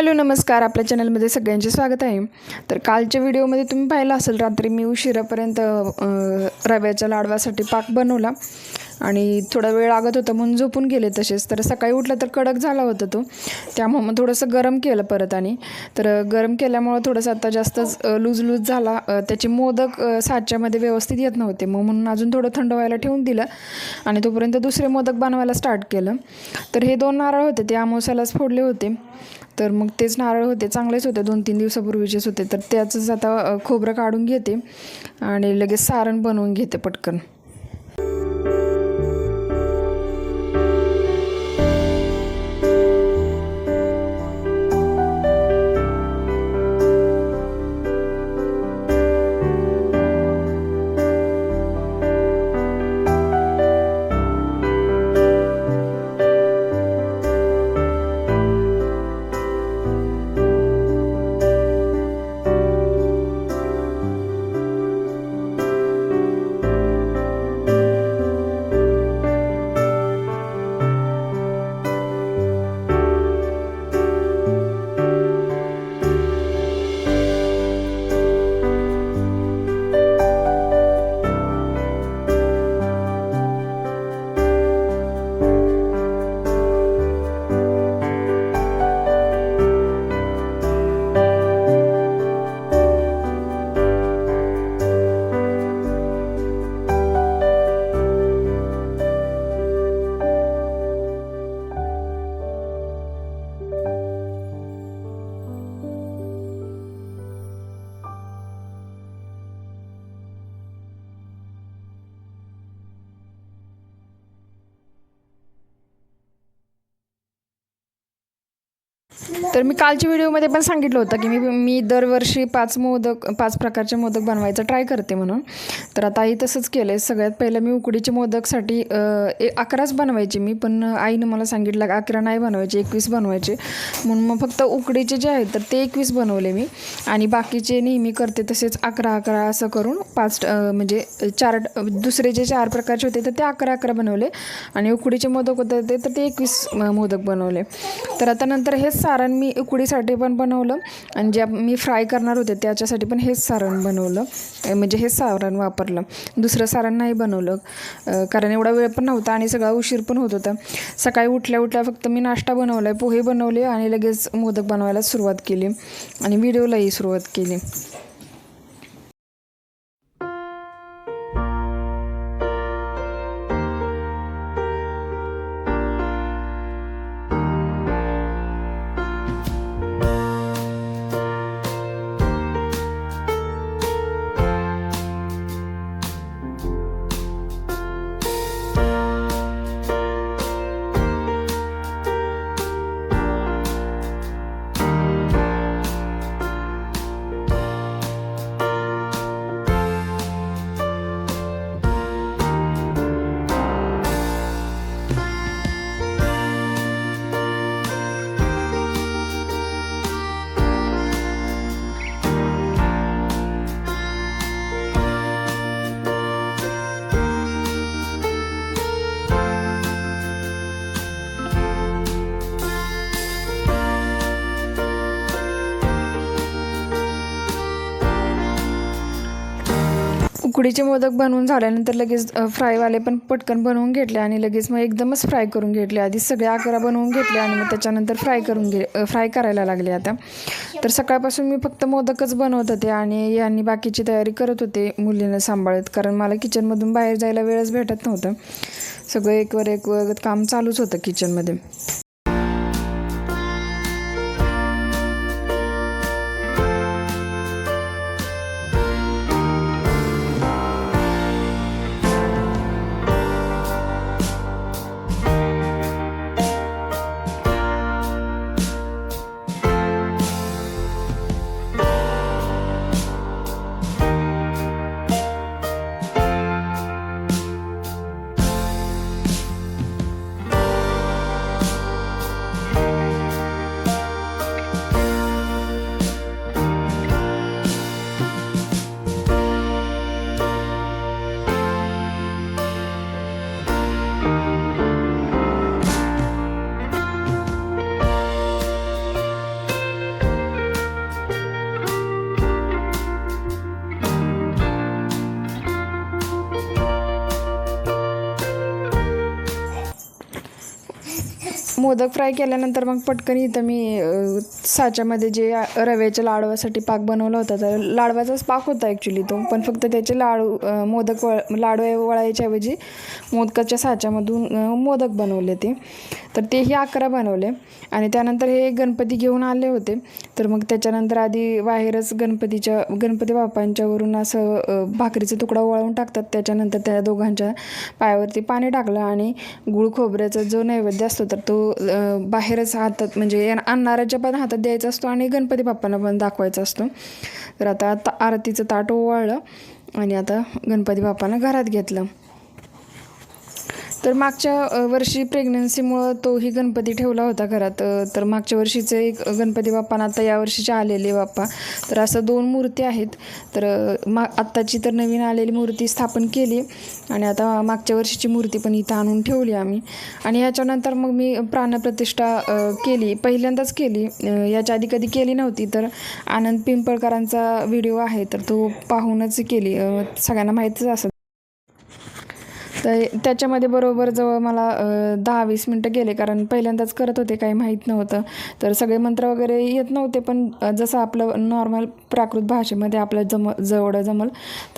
Hello नमस्कार. आपल्या चॅनलमध्ये सगळ्यांचे स्वागत आहे. तर कालच्या व्हिडिओमध्ये तुम्ही पाहिलं असेल रात्री मी उशिरापर्यंत रव्याच्या लाडवासाठी पाक बनवला. आणि थोडा वेळ लागत होता म्हणून झोपून गेले तसेच. तर सकाळी उठलं तर कडक झाला होता तो. त्यामुळं मग थोडंसं गरम केलं परत आणि. तर गरम केल्यामुळं थोडंसं आता जास्तच लूज लूज झाला. त्याचे मोदक साच्यामध्ये व्यवस्थित येत नव्हते. मग म्हणून अजून थोडं थंड व्हायला ठेवून दिलं. आणि तोपर्यंत दुसरे मोदक बनवायला स्टार्ट केलं. तर हे दोन नारळ होते ते आमोसालाच फोडले होते. तर मग तेच नारळ होते चांगलेच होते दोन तीन दिवसापूर्वीचेच होते. तर त्याचंच आता खोबरं काढून घेते आणि लगेच सारण बनवून घेते पटकन. तर मी कालच्या व्हिडिओमध्ये पण सांगितलं होतं की मी मी दरवर्षी पाच मोदक पाच प्रकारचे मोदक बनवायचा ट्राय करते म्हणून. तर आता आई तसंच केलं आहे सगळ्यात पहिलं मी उकडीचे मोदकसाठी ए अकराच बनवायचे मी पण आईनं मला सांगितलं अकरा नाही बनवायचे एकवीस बनवायचे. म्हणून मग फक्त उकडीचे जे आहेत तर ते एकवीस बनवले मी. आणि बाकीचे नेहमी करते तसेच अकरा अकरा असं करून पाच म्हणजे चार दुसरे जे चार प्रकारचे होते तर ते अकरा अकरा बनवले. आणि उकडीचे मोदक होते ते तर ते एकवीस मोदक बनवले. तर आता नंतर हेच सारण मी उकडीसाठी पण बनवलं आणि ज्या मी फ्राय करणार होते त्याच्यासाठी पण हेच सारण बनवलं. म्हणजे हेच सारण वापरलं. दुसरं सारण नाही बनवलं. कारण एवढा वेळ पण नव्हता आणि सगळा उशीर पण होत होता. सकाळी उठल्या उठल्या फक्त मी नाश्ता बनवला आहे पोहे बनवले आणि लगेच मोदक बनवायला सुरुवात केली आणि व्हिडिओलाही सुरुवात केली. उकडीचे मोदक बनवून झाल्यानंतर लगेच फ्रायवाले पण पटकन बनवून घेतले आणि लगेच मग एकदमच फ्राय करून घेतले. आधी सगळे अकरा बनवून घेतले आणि मग त्याच्यानंतर फ्राय करून घे फ्राय करायला लागले आता. तर सकाळपासून मी फक्त मोदकच बनवत होते आणि यांनी बाकीची तयारी करत होते मुलीनं सांभाळत कारण मला किचनमधून बाहेर जायला वेळच भेटत नव्हतं. सगळं एकवर एकवर काम चालूच होतं किचनमध्ये. मोदक फ्राय केल्यानंतर मग पटकन इथं मी साच्यामध्ये जे रव्याच्या लाडवासाठी पाक बनवला होता तर लाडवाचाच पाक होता ॲक्च्युली तो. पण फक्त त्याचे लाडू मोदक वळ लाडू वळायच्या ऐवजी मोदकाच्या साच्यामधून मोदक बनवले ते. तर तेही अकरा बनवले. आणि त्यानंतर हे गणपती घेऊन आले होते. तर मग त्याच्यानंतर आधी बाहेरच गणपतीच्या गणपती बाप्पांच्यावरून असं भाकरीचा तुकडा वळवून टाकतात. त्याच्यानंतर त्या दोघांच्या पायावरती पाणी टाकलं आणि गुळ खोबऱ्याचा जो नैवेद्य असतो तर तो बाहेरच हातात म्हणजे अन्नाराच्या आणणाऱ्याच्या पण हातात द्यायचा असतो आणि गणपती बाप्पांना पण दाखवायचा असतो. तर आता ता आरतीचं ताट ओवाळलं आणि आता गणपती बाप्पांना घरात घेतलं. तर मागच्या वर्षी प्रेग्नन्सीमुळं तोही गणपती ठेवला होता घरात. तर मागच्या वर्षीचे एक गणपती बाप्पा आता या वर्षीचे आलेले बाप्पा. तर असं दोन मूर्ती आहेत. तर मा आत्ताची तर नवीन आलेली मूर्ती स्थापन केली आणि आता मागच्या वर्षीची मूर्ती पण इथं आणून ठेवली आम्ही. आणि याच्यानंतर मग मी प्राणप्रतिष्ठा केली. पहिल्यांदाच केली. याच्या आधी कधी केली नव्हती तर आनंद पिंपळकरांचा व्हिडिओ आहे तर तो पाहूनच केली. सगळ्यांना माहीतच असं तर त्याच्यामध्ये बरोबर जवळ मला दहा वीस मिनटं गेले. कारण पहिल्यांदाच करत होते काही माहीत नव्हतं. तर सगळे मंत्र वगैरे येत नव्हते पण जसं आपलं नॉर्मल प्राकृत भाषेमध्ये आपलं जम जवळ जमल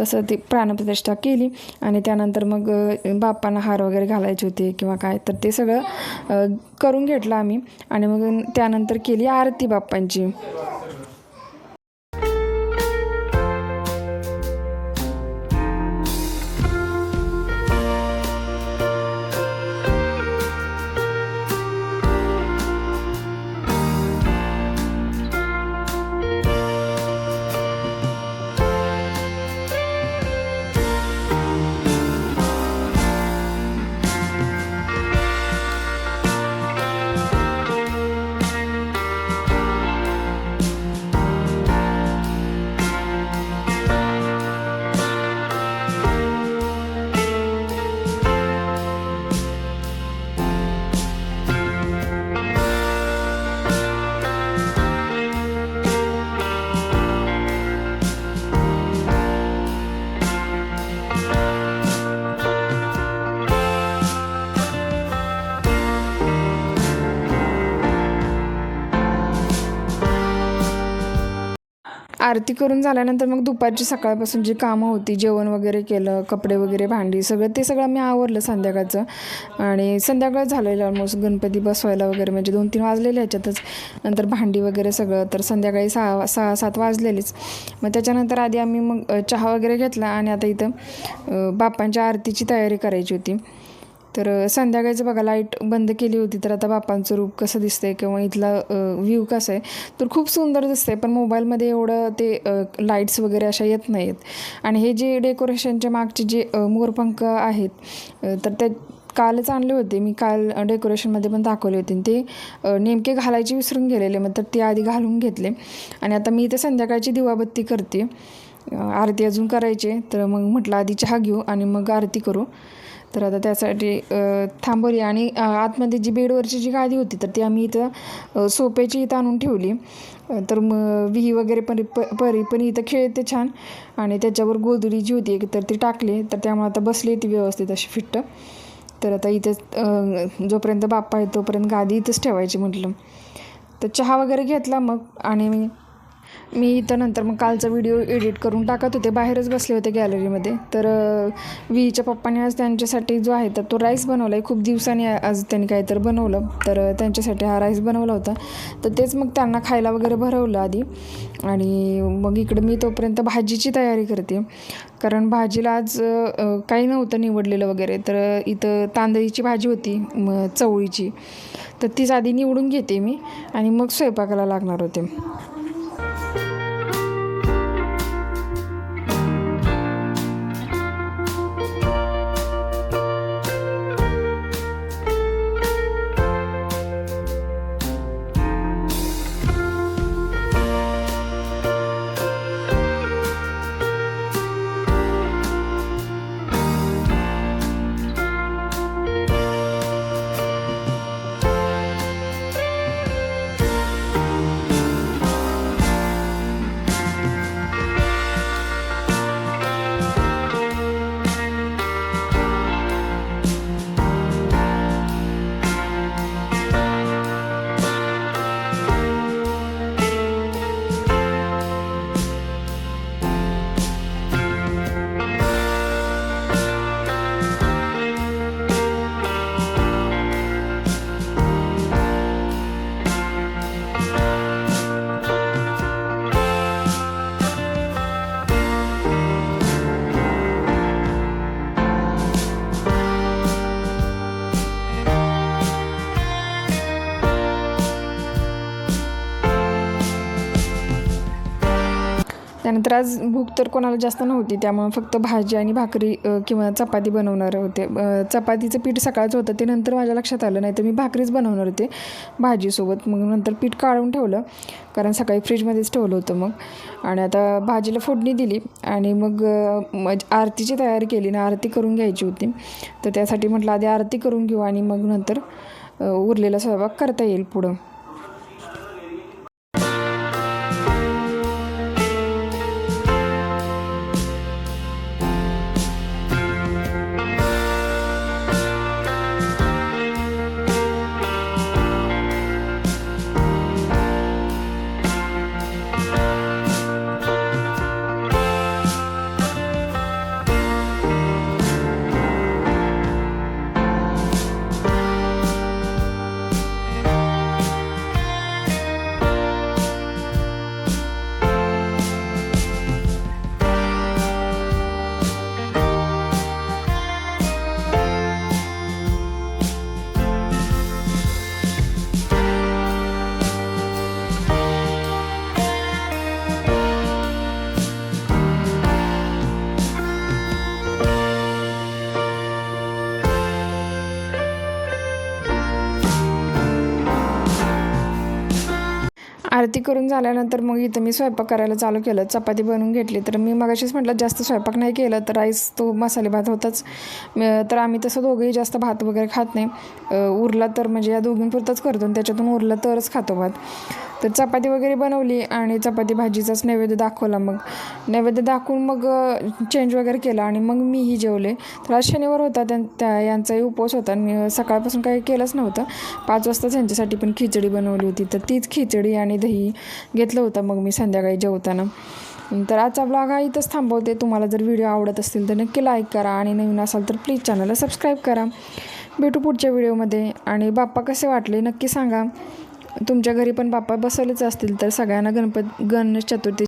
तसं ती प्राणप्रतिष्ठा केली. आणि त्यानंतर मग बाप्पांना हार वगैरे घालायचे होते किंवा काय तर ते सगळं करून घेतलं आम्ही. आणि मग त्यानंतर केली आरती बाप्पांची. आरती करून झाल्यानंतर मग दुपारची सकाळपासून जी कामं होती जेवण वगैरे केलं कपडे वगैरे भांडी सगळं ते सगळं मी आवरलं संध्याकाळचं. आणि संध्याकाळ झालेलं ऑलमोस्ट गणपती बसवायला वगैरे म्हणजे दोन तीन वाजलेले ह्याच्यातच. नंतर भांडी वगैरे सगळं तर संध्याकाळी सहा सहा सात वाजलेलीच. मग त्याच्यानंतर आधी आम्ही मग चहा वगैरे घेतला आणि आता इथं बाप्पांच्या आरतीची तयारी करायची होती. तर संध्याकाळचं बघा लाइट बंद केली होती तर आता बापांचं रूप कसं दिसतंय किंवा इथला व्ह्यू कसा आहे तर खूप सुंदर दिसतंय. पण मोबाईलमध्ये एवढं ते लाईट्स वगैरे अशा येत नाहीत आणि हे जे डेकोरेशनच्या मागचे जे मोरपंख आहेत तर त्या कालच आणले होते. मी काल डेकोरेशनमध्ये पण दाखवले होते. आणि ते नेमके घालायचे विसरून गेलेले. मग तर ते आधी घालून घेतले. आणि आता मी इथे संध्याकाळची दिवाबत्ती करते. आरती अजून करायची तर मग म्हटलं आधी चहा घेऊ आणि मग आरती करू. तर आता त्यासाठी अ, थांबवली आणि आतमध्ये जी बेडवरची जी गादी होती तर ती आम्ही इथं सोप्याची इथं आणून ठेवली. तर मग विही वगैरे पण प परी पण इथं खेळते छान. आणि त्याच्यावर गोधडी जी होती एक तर ती टाकली. तर त्यामुळे आता बसली ती व्यवस्थित अशी फिट्ट. तर आता इथेच जोपर्यंत बाप्पा आहे तोपर्यंत गादी इथंच ठेवायची म्हटलं. तर चहा वगैरे घेतला मग. आणि मी इथं नंतर मग कालचा व्हिडिओ एडिट करून टाकत होते. बाहेरच बसले होते गॅलरीमध्ये तर अ, विहीच्या पप्पाने आज त्यांच्यासाठी जो आहे तर तो राईस बनवला आहे खूप दिवसांनी आज त्यांनी काहीतरी बनवलं. तर त्यांच्यासाठी हा राईस बनवला होता. तर तेच मग त्यांना खायला वगैरे भरवलं आधी. आणि मग इकडं मी तोपर्यंत भाजीची तयारी करते. कारण भाजीला आज काही नव्हतं निवडलेलं वगैरे. तर इथं तांदळीची भाजी होती मग चवळीची. तर तीच आधी निवडून घेते मी. आणि मग स्वयंपाकाला लागणार होते. त्यानंतर आज भूक तर कोणाला जास्त नव्हती त्यामुळे फक्त भाजी आणि भाकरी किंवा चपाती बनवणार होते. चपातीचं पीठ सकाळचं होतं ते नंतर माझ्या लक्षात आलं नाही तर मी भाकरीच बनवणार होते भाजीसोबत. मग नंतर पीठ काढून ठेवलं कारण सकाळी फ्रीजमध्येच ठेवलं होतं मग. आणि आता भाजीला फोडणी दिली आणि मग आरतीची तयारी केली ना आरती करून घ्यायची होती. तर त्यासाठी म्हटलं आधी आरती करून घेऊ आणि मग नंतर उरलेला स्वयंपाक करता येईल पुढं. आरती करून झाल्यानंतर मग इथं मी स्वयंपाक करायला चालू केलं. चपाती बनवून घेतली. तर मी मगाशीच म्हटलं जास्त स्वयंपाक नाही केलं तर राईस तो मसाले भात होताच. तर आम्ही तसं दोघंही जास्त भात वगैरे खात नाही. उरला तर म्हणजे या दोघींपुरतंच करतो आणि त्याच्यातून उरलं तरच खातो भात. तर चपाती वगैरे बनवली आणि चपाती भाजीचाच नैवेद्य दाखवला मग. नैवेद्य दाखवून मग चेंज वगैरे केला आणि मग मीही जेवले. तर आज शनिवार होता त्यां त्या यांचाही उपवास होता. मी सकाळपासून काही केलंच नव्हतं. पाच वाजताच यांच्यासाठी पण खिचडी बनवली होती. तर तीच खिचडी आणि दही घेतलं होतं मग मी संध्याकाळी जेवताना. तर आजचा ब्लॉग हा इथंच थांबवते. तुम्हाला जर व्हिडिओ आवडत असतील तर नक्की लाईक करा आणि नवीन असाल तर प्लीज चॅनलला सबस्क्राईब करा. भेटू पुढच्या व्हिडिओमध्ये आणि बाप्पा कसे वाटले नक्की सांगा. तुमच्या घरी पण बाप्पा बसवलेच असतील तर सगळ्यांना गणपत गणेश चतुर्थी